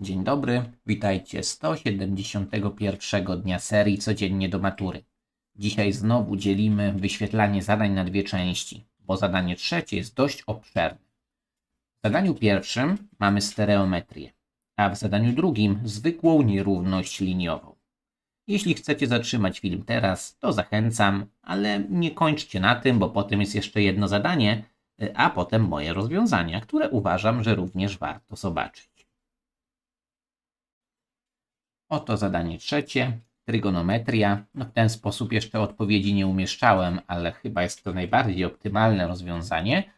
Dzień dobry, witajcie 171 dnia serii Codziennie do matury. Dzisiaj znowu dzielimy wyświetlanie zadań na dwie części, bo zadanie trzecie jest dość obszerne. W zadaniu pierwszym mamy stereometrię, a w zadaniu drugim zwykłą nierówność liniową. Jeśli chcecie zatrzymać film teraz, to zachęcam, ale nie kończcie na tym, bo potem jest jeszcze jedno zadanie, a potem moje rozwiązania, które uważam, że również warto zobaczyć. Oto zadanie trzecie, trygonometria. No w ten sposób jeszcze odpowiedzi nie umieszczałem, ale chyba jest to najbardziej optymalne rozwiązanie,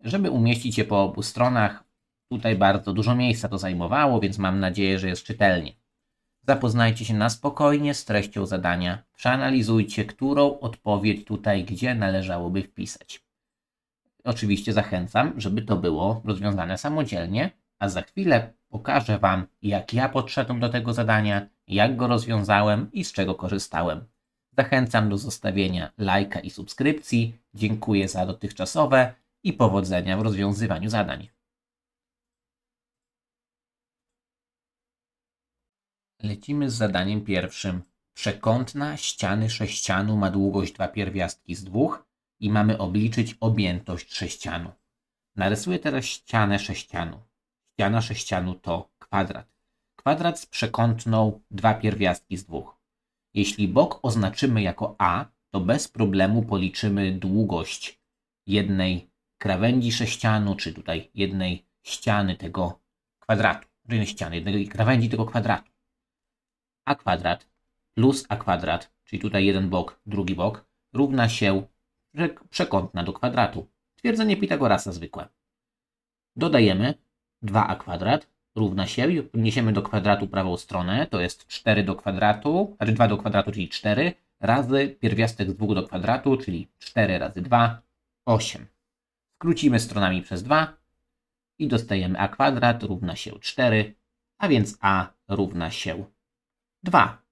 żeby umieścić je po obu stronach. Tutaj bardzo dużo miejsca to zajmowało, więc mam nadzieję, że jest czytelnie. Zapoznajcie się na spokojnie z treścią zadania, przeanalizujcie, którą odpowiedź tutaj gdzie należałoby wpisać. Oczywiście zachęcam, żeby to było rozwiązane samodzielnie, a za chwilę pokażę Wam, jak ja podszedłem do tego zadania, jak go rozwiązałem i z czego korzystałem. Zachęcam do zostawienia lajka i subskrypcji. Dziękuję za dotychczasowe i powodzenia w rozwiązywaniu zadań. Lecimy z zadaniem pierwszym. Przekątna ściany sześcianu ma długość 2 pierwiastki z dwóch i mamy obliczyć objętość sześcianu. Narysuję teraz ścianę sześcianu. Ściana sześcianu to kwadrat. Kwadrat z przekątną dwa pierwiastki z dwóch. Jeśli bok oznaczymy jako A, to bez problemu policzymy długość jednej krawędzi sześcianu, czy tutaj jednej ściany tego kwadratu. Jednej ściany, jednej krawędzi tego kwadratu. A kwadrat plus A kwadrat, czyli tutaj jeden bok, drugi bok, równa się przekątna do kwadratu. Twierdzenie Pitagorasa zwykłe. Dodajemy 2a kwadrat równa się, niesiemy do kwadratu prawą stronę, to jest 4 do kwadratu, znaczy 2 do kwadratu, czyli 4, razy pierwiastek z 2 do kwadratu, czyli 4 razy 2, 8. Skrócimy stronami przez 2 i dostajemy a kwadrat równa się 4, a więc a równa się 2.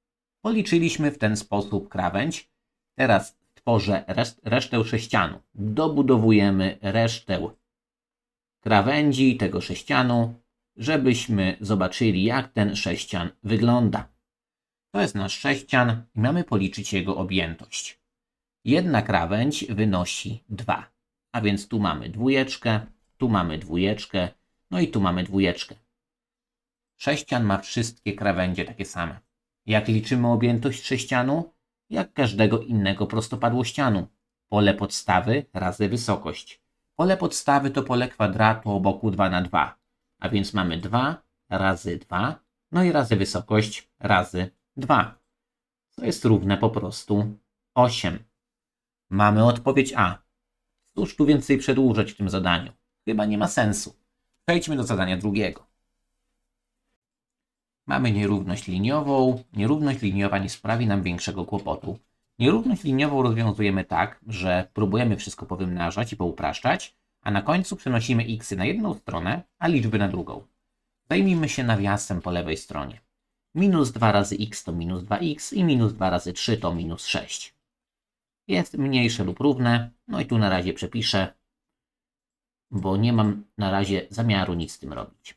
Policzyliśmy w ten sposób krawędź. Teraz tworzę reszt resztę sześcianu. Dobudowujemy resztę krawędzi tego sześcianu, żebyśmy zobaczyli, jak ten sześcian wygląda. To jest nasz sześcian i mamy policzyć jego objętość. Jedna krawędź wynosi 2, a więc tu mamy dwójeczkę, tu mamy dwójeczkę, no i tu mamy dwójeczkę. Sześcian ma wszystkie krawędzie takie same. Jak liczymy objętość sześcianu? Jak każdego innego prostopadłościanu. Pole podstawy razy wysokość. Pole podstawy to pole kwadratu o boku 2 na 2, a więc mamy 2 razy 2, no i razy wysokość razy 2. To jest równe po prostu 8. Mamy odpowiedź A. Cóż tu więcej przedłużać w tym zadaniu? Chyba nie ma sensu. Przejdźmy do zadania drugiego. Mamy nierówność liniową. Nierówność liniowa nie sprawi nam większego kłopotu. Nierówność liniową rozwiązujemy tak, że próbujemy wszystko powymnażać i poupraszczać, a na końcu przenosimy x na jedną stronę, a liczby na drugą. Zajmijmy się nawiasem po lewej stronie. Minus 2 razy x to minus 2x i minus 2 razy 3 to minus 6. Jest mniejsze lub równe, no i tu na razie przepiszę, bo nie mam na razie zamiaru nic z tym robić.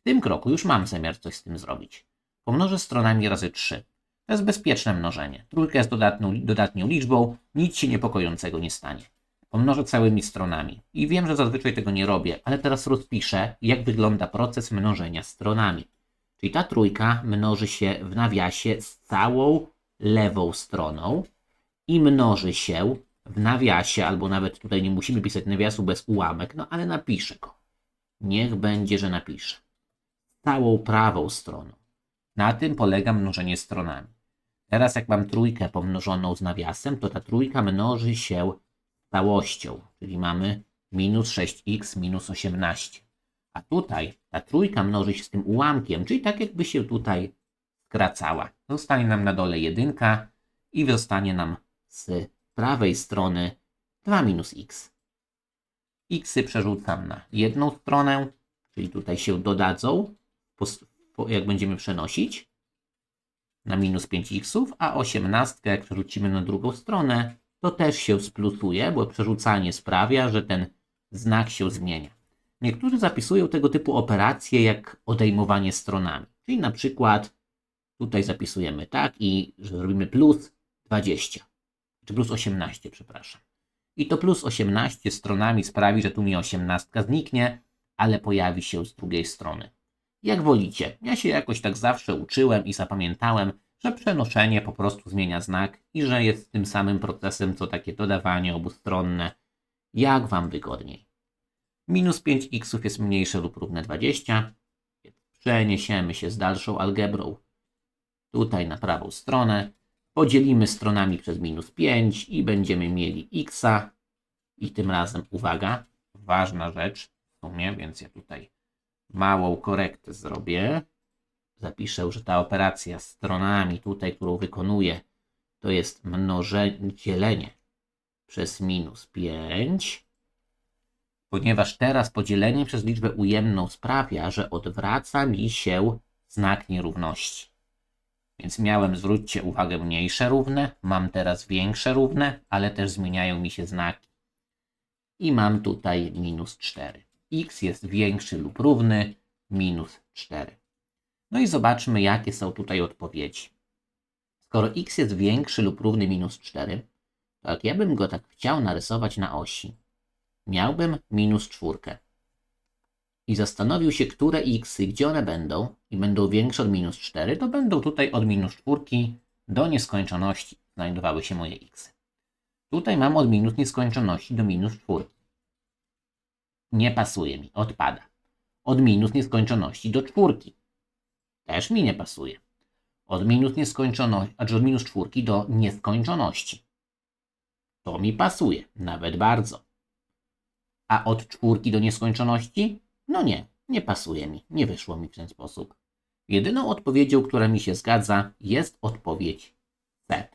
W tym kroku już mam zamiar coś z tym zrobić. Pomnożę stronami razy 3. To jest bezpieczne mnożenie. Trójka jest dodatną, dodatnią liczbą, nic się niepokojącego nie stanie. Pomnożę całymi stronami. I wiem, że zazwyczaj tego nie robię, ale teraz rozpiszę, jak wygląda proces mnożenia stronami. Czyli ta trójka mnoży się w nawiasie z całą lewą stroną i mnoży się w nawiasie, albo nawet tutaj nie musimy pisać nawiasu bez ułamek, no ale napiszę go. Niech będzie, że napiszę. Całą prawą stroną. Na tym polega mnożenie stronami. Teraz jak mam trójkę pomnożoną z nawiasem, to ta trójka mnoży się całością, czyli mamy minus 6x minus 18. A tutaj ta trójka mnoży się z tym ułamkiem, czyli tak jakby się tutaj skracała. Zostanie nam na dole jedynka i zostanie nam z prawej strony 2 minus x. xy przerzucam na jedną stronę, czyli tutaj się dodadzą, jak będziemy przenosić, na minus 5x, a 18 jak przerzucimy na drugą stronę, to też się splusuje, bo przerzucanie sprawia, że ten znak się zmienia. Niektórzy zapisują tego typu operacje jak odejmowanie stronami. Czyli na przykład tutaj zapisujemy tak i że zrobimy plus 20, czy plus 18, przepraszam. I to plus 18 stronami sprawi, że tu mi 18 zniknie, ale pojawi się z drugiej strony. Jak wolicie. Ja się jakoś tak zawsze uczyłem i zapamiętałem, że przenoszenie po prostu zmienia znak i że jest tym samym procesem, co takie dodawanie obustronne, jak Wam wygodniej. Minus 5x jest mniejsze lub równe 20, więc przeniesiemy się z dalszą algebrą tutaj na prawą stronę, podzielimy stronami przez minus 5 i będziemy mieli x i tym razem, uwaga, ważna rzecz w sumie, więc ja tutaj małą korektę zrobię. Zapiszę, że ta operacja stronami tutaj, którą wykonuję, to jest mnożenie, dzielenie przez minus 5, ponieważ teraz podzielenie przez liczbę ujemną sprawia, że odwraca mi się znak nierówności. Więc miałem, zwróćcie uwagę, mniejsze równe, mam teraz większe równe, ale też zmieniają mi się znaki. I mam tutaj minus 4. x jest większy lub równy minus 4. No i zobaczmy, jakie są tutaj odpowiedzi. Skoro x jest większy lub równy minus 4, to jak ja bym go tak chciał narysować na osi, miałbym minus 4. I zastanowił się, które x, gdzie one będą, i będą większe od minus 4, to będą tutaj od minus 4 do nieskończoności znajdowały się moje x. Tutaj mam od minus nieskończoności do minus 4. Nie pasuje mi, odpada. Od minus nieskończoności do czwórki. Też mi nie pasuje. Od minus nieskończoności, znaczy od minus czwórki do nieskończoności. To mi pasuje, nawet bardzo. A od czwórki do nieskończoności? No nie, nie pasuje mi, nie wyszło mi w ten sposób. Jedyną odpowiedzią, która mi się zgadza, jest odpowiedź C.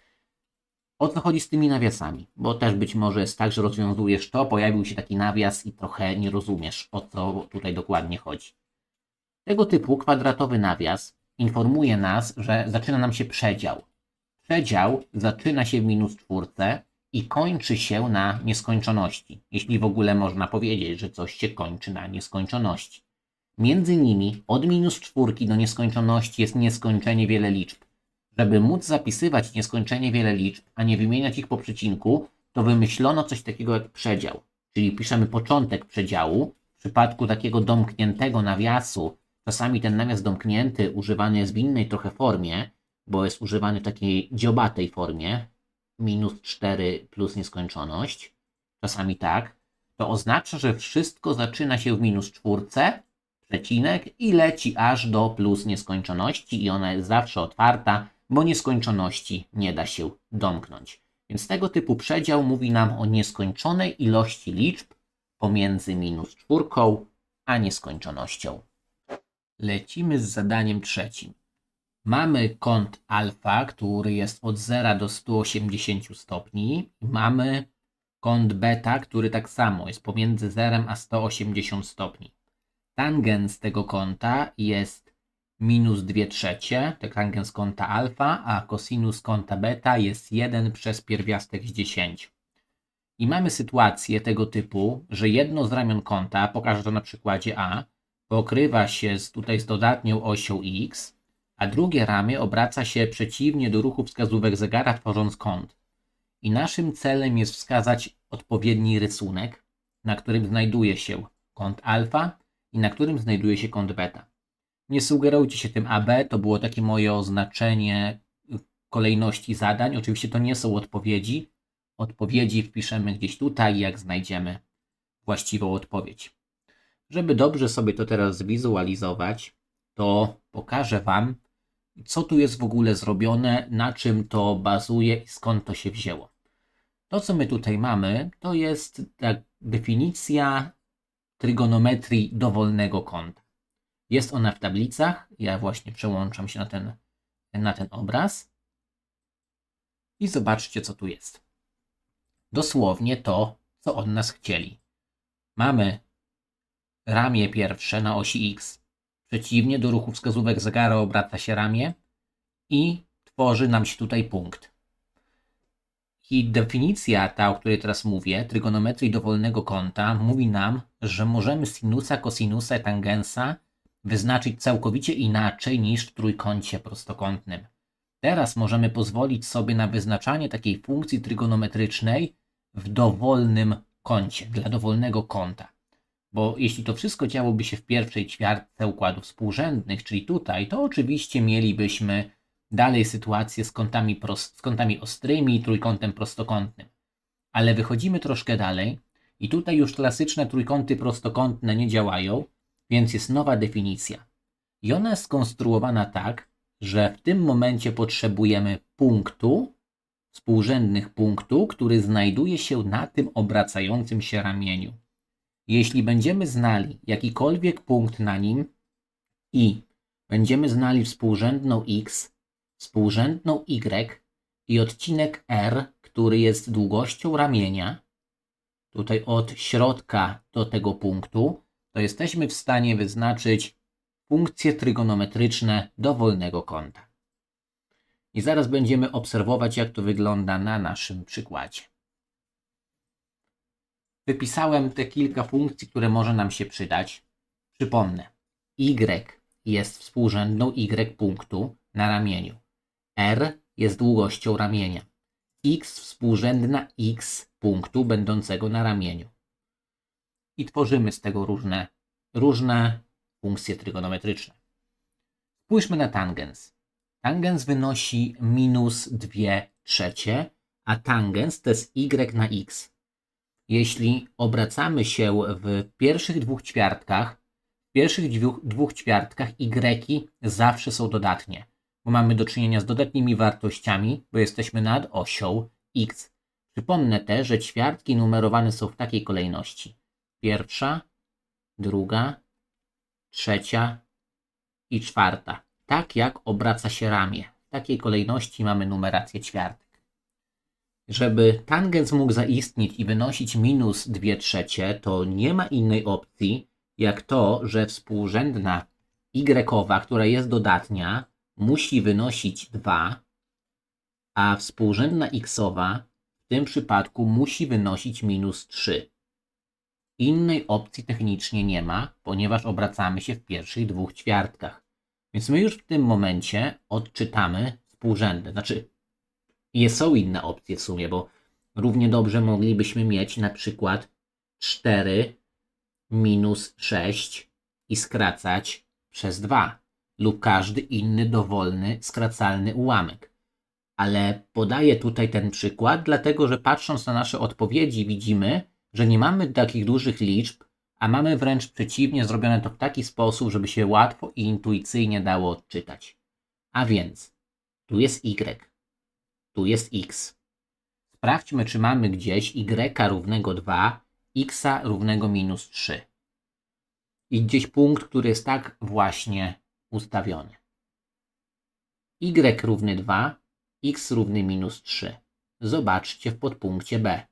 O co chodzi z tymi nawiasami? Bo też być może jest tak, że rozwiązujesz to, pojawił się taki nawias i trochę nie rozumiesz, o co tutaj dokładnie chodzi. Tego typu kwadratowy nawias informuje nas, że zaczyna nam się przedział. Przedział zaczyna się w minus czwórce i kończy się na nieskończoności, jeśli w ogóle można powiedzieć, że coś się kończy na nieskończoności. Między nimi od minus czwórki do nieskończoności jest nieskończenie wiele liczb. Żeby móc zapisywać nieskończenie wiele liczb, a nie wymieniać ich po przecinku, to wymyślono coś takiego jak przedział. Czyli piszemy początek przedziału. W przypadku takiego domkniętego nawiasu, czasami ten nawias domknięty używany jest w innej trochę formie, bo jest używany w takiej dziobatej formie, minus 4 plus nieskończoność, czasami tak, to oznacza, że wszystko zaczyna się w minus czwórce, przecinek i leci aż do plus nieskończoności i ona jest zawsze otwarta, bo nieskończoności nie da się domknąć. Więc tego typu przedział mówi nam o nieskończonej ilości liczb pomiędzy minus czwórką a nieskończonością. Lecimy z zadaniem trzecim. Mamy kąt alfa, który jest od 0 do 180 stopni. Mamy kąt beta, który tak samo jest pomiędzy 0 a 180 stopni. Tangens tego kąta jest minus 2 trzecie, tangens kąta alfa, a kosinus kąta beta jest 1 przez pierwiastek z 10. I mamy sytuację tego typu, że jedno z ramion kąta, pokażę to na przykładzie A, pokrywa się z, tutaj z dodatnią osią x, a drugie ramię obraca się przeciwnie do ruchu wskazówek zegara, tworząc kąt. I naszym celem jest wskazać odpowiedni rysunek, na którym znajduje się kąt alfa i na którym znajduje się kąt beta. Nie sugerujcie się tym AB, to było takie moje oznaczenie kolejności zadań. Oczywiście to nie są odpowiedzi. Odpowiedzi wpiszemy gdzieś tutaj, jak znajdziemy właściwą odpowiedź. Żeby dobrze sobie to teraz zwizualizować, to pokażę Wam, co tu jest w ogóle zrobione, na czym to bazuje i skąd to się wzięło. To, co my tutaj mamy, to jest tak definicja trygonometrii dowolnego kąta. Jest ona w tablicach. Ja właśnie przełączam się na ten, na ten obraz. I zobaczcie, co tu jest. Dosłownie to, co od nas chcieli. Mamy ramię pierwsze na osi X. Przeciwnie do ruchu wskazówek zegara obraca się ramię i tworzy nam się tutaj punkt. I definicja ta, o której teraz mówię, trygonometrii dowolnego kąta, mówi nam, że możemy sinusa, kosinusa i tangensa wyznaczyć całkowicie inaczej niż w trójkącie prostokątnym. Teraz możemy pozwolić sobie na wyznaczanie takiej funkcji trygonometrycznej w dowolnym kącie, dla dowolnego kąta. Bo jeśli to wszystko działoby się w pierwszej ćwiartce układów współrzędnych, czyli tutaj, to oczywiście mielibyśmy dalej sytuację z kątami, pros- z kątami ostrymi i trójkątem prostokątnym. Ale wychodzimy troszkę dalej i tutaj już klasyczne trójkąty prostokątne nie działają, więc jest nowa definicja. I ona jest skonstruowana tak, że w tym momencie potrzebujemy punktu, współrzędnych punktu, który znajduje się na tym obracającym się ramieniu. Jeśli będziemy znali jakikolwiek punkt na nim i będziemy znali współrzędną x, współrzędną y i odcinek r, który jest długością ramienia, tutaj od środka do tego punktu, to jesteśmy w stanie wyznaczyć funkcje trygonometryczne dowolnego kąta. I zaraz będziemy obserwować, jak to wygląda na naszym przykładzie. Wypisałem te kilka funkcji, które może nam się przydać. Przypomnę. Y jest współrzędną Y punktu na ramieniu. R jest długością ramienia. X współrzędna X punktu będącego na ramieniu. I tworzymy z tego różne, różne funkcje trygonometryczne. Spójrzmy na tangens. Tangens wynosi minus 2 trzecie, a tangens to jest y na x. Jeśli obracamy się w pierwszych dwóch ćwiartkach, w pierwszych dwóch, dwóch ćwiartkach y zawsze są dodatnie, bo mamy do czynienia z dodatnimi wartościami, bo jesteśmy nad osią x. Przypomnę też, że ćwiartki numerowane są w takiej kolejności. Pierwsza, druga, trzecia i czwarta. Tak jak obraca się ramię. W takiej kolejności mamy numerację ćwiartek. Żeby tangens mógł zaistnieć i wynosić minus 2 trzecie, to nie ma innej opcji, jak to, że współrzędna y, która jest dodatnia, musi wynosić 2, a współrzędna xowa w tym przypadku musi wynosić minus 3. Innej opcji technicznie nie ma, ponieważ obracamy się w pierwszych dwóch ćwiartkach. Więc my już w tym momencie odczytamy współrzędne. Znaczy, je są inne opcje w sumie, bo równie dobrze moglibyśmy mieć na przykład 4 minus 6 i skracać przez 2 lub każdy inny dowolny skracalny ułamek. Ale podaję tutaj ten przykład, dlatego że patrząc na nasze odpowiedzi widzimy, że nie mamy takich dużych liczb, a mamy wręcz przeciwnie, zrobione to w taki sposób, żeby się łatwo i intuicyjnie dało odczytać. A więc tu jest y, tu jest x. Sprawdźmy, czy mamy gdzieś y równego 2, x równego minus 3. I gdzieś punkt, który jest tak właśnie ustawiony. y równy 2, x równy minus 3. Zobaczcie w podpunkcie b.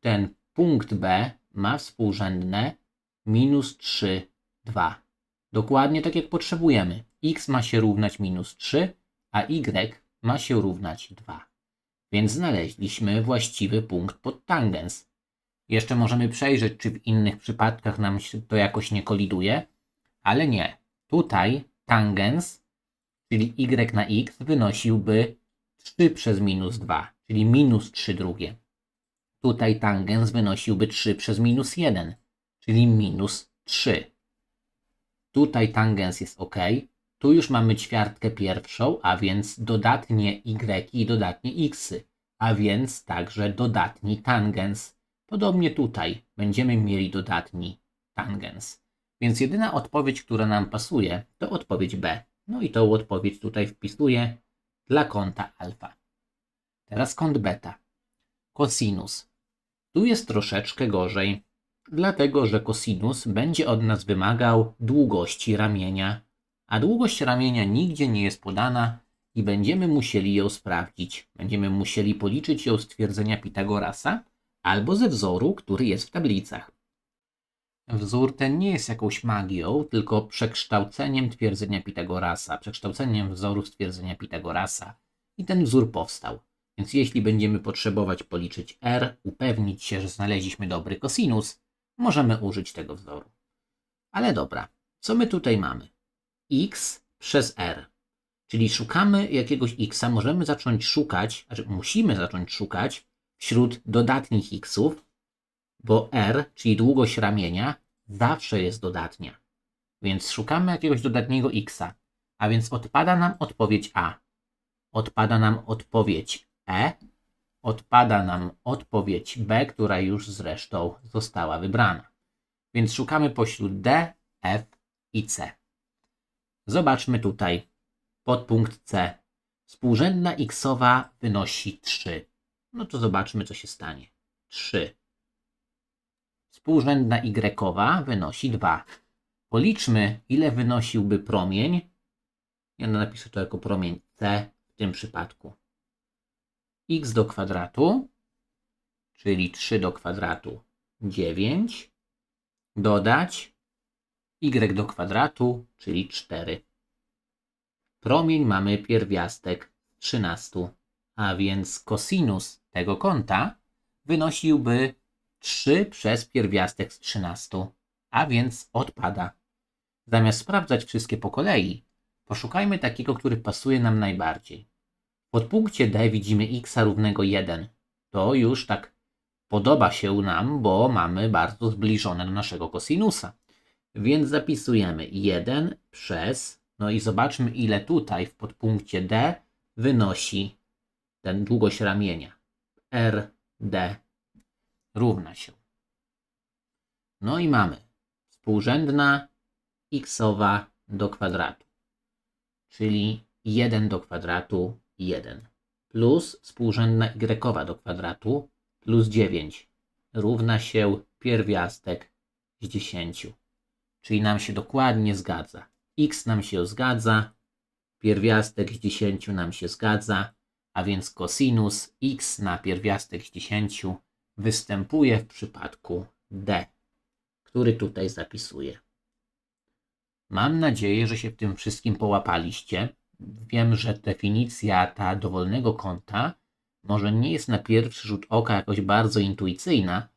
Ten punkt b ma współrzędne minus 3, 2. Dokładnie tak jak potrzebujemy. x ma się równać minus 3, a y ma się równać 2. Więc znaleźliśmy właściwy punkt pod tangens. Jeszcze możemy przejrzeć, czy w innych przypadkach nam to jakoś nie koliduje, ale nie. Tutaj tangens, czyli y na x, wynosiłby 3 przez minus 2, czyli minus 3 drugie. Tutaj tangens wynosiłby 3 przez minus 1, czyli minus 3. Tutaj tangens jest ok. Tu już mamy ćwiartkę pierwszą, a więc dodatnie y i dodatnie x, a więc także dodatni tangens. Podobnie tutaj będziemy mieli dodatni tangens. Więc jedyna odpowiedź, która nam pasuje, to odpowiedź B. No i tą odpowiedź tutaj wpisuję dla kąta alfa. Teraz kąt beta. Kosinus. Tu jest troszeczkę gorzej, dlatego że kosinus będzie od nas wymagał długości ramienia, a długość ramienia nigdzie nie jest podana i będziemy musieli ją sprawdzić. Będziemy musieli policzyć ją z twierdzenia Pitagorasa albo ze wzoru, który jest w tablicach. Wzór ten nie jest jakąś magią, tylko przekształceniem twierdzenia Pitagorasa, przekształceniem wzoru stwierdzenia Pitagorasa i ten wzór powstał. Więc jeśli będziemy potrzebować policzyć r, upewnić się, że znaleźliśmy dobry kosinus, możemy użyć tego wzoru. Ale dobra, co my tutaj mamy? x przez r. Czyli szukamy jakiegoś x, możemy zacząć szukać, znaczy musimy zacząć szukać wśród dodatnich xów, bo r, czyli długość ramienia, zawsze jest dodatnia. Więc szukamy jakiegoś dodatniego x, a więc odpada nam odpowiedź A. Odpada nam odpowiedź E. Odpada nam odpowiedź B, która już zresztą została wybrana. Więc szukamy pośród D, F i C. Zobaczmy tutaj podpunkt C. Współrzędna xowa wynosi 3. No to zobaczmy, co się stanie. 3. Współrzędna y wynosi 2. Policzmy, ile wynosiłby promień. Ja napiszę to jako promień C w tym przypadku. X do kwadratu, czyli 3 do kwadratu 9, dodać y do kwadratu, czyli 4. Promień mamy pierwiastek 13, a więc kosinus tego kąta wynosiłby 3 przez pierwiastek z 13, a więc odpada. Zamiast sprawdzać wszystkie po kolei, poszukajmy takiego, który pasuje nam najbardziej. W podpunkcie D widzimy x równego 1. To już tak podoba się nam, bo mamy bardzo zbliżone do naszego kosinusa. Więc zapisujemy 1 przez, no i zobaczmy ile tutaj w podpunkcie D wynosi ten długość ramienia. RD równa się. No i mamy współrzędna xowa do kwadratu, czyli 1 do kwadratu 1 plus współrzędna y do kwadratu plus 9 równa się pierwiastek z 10. Czyli nam się dokładnie zgadza. x nam się zgadza, pierwiastek z 10 nam się zgadza, a więc kosinus x na pierwiastek z 10 występuje w przypadku D, który tutaj zapisuję. Mam nadzieję, że się w tym wszystkim połapaliście. Wiem, że definicja ta dowolnego kąta może nie jest na pierwszy rzut oka jakoś bardzo intuicyjna,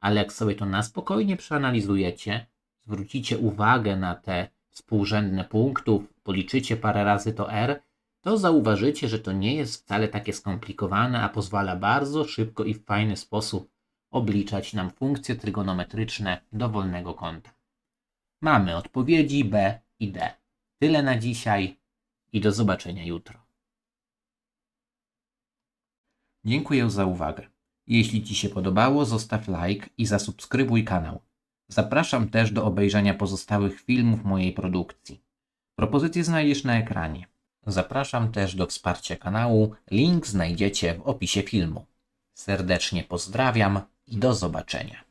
ale jak sobie to na spokojnie przeanalizujecie, zwrócicie uwagę na te współrzędne punktów, policzycie parę razy to R, to zauważycie, że to nie jest wcale takie skomplikowane, a pozwala bardzo szybko i w fajny sposób obliczać nam funkcje trygonometryczne dowolnego kąta. Mamy odpowiedzi B i D. Tyle na dzisiaj i do zobaczenia jutro. Dziękuję za uwagę. Jeśli Ci się podobało, zostaw like i zasubskrybuj kanał. Zapraszam też do obejrzenia pozostałych filmów mojej produkcji. Propozycje znajdziesz na ekranie. Zapraszam też do wsparcia kanału. Link znajdziecie w opisie filmu. Serdecznie pozdrawiam i do zobaczenia.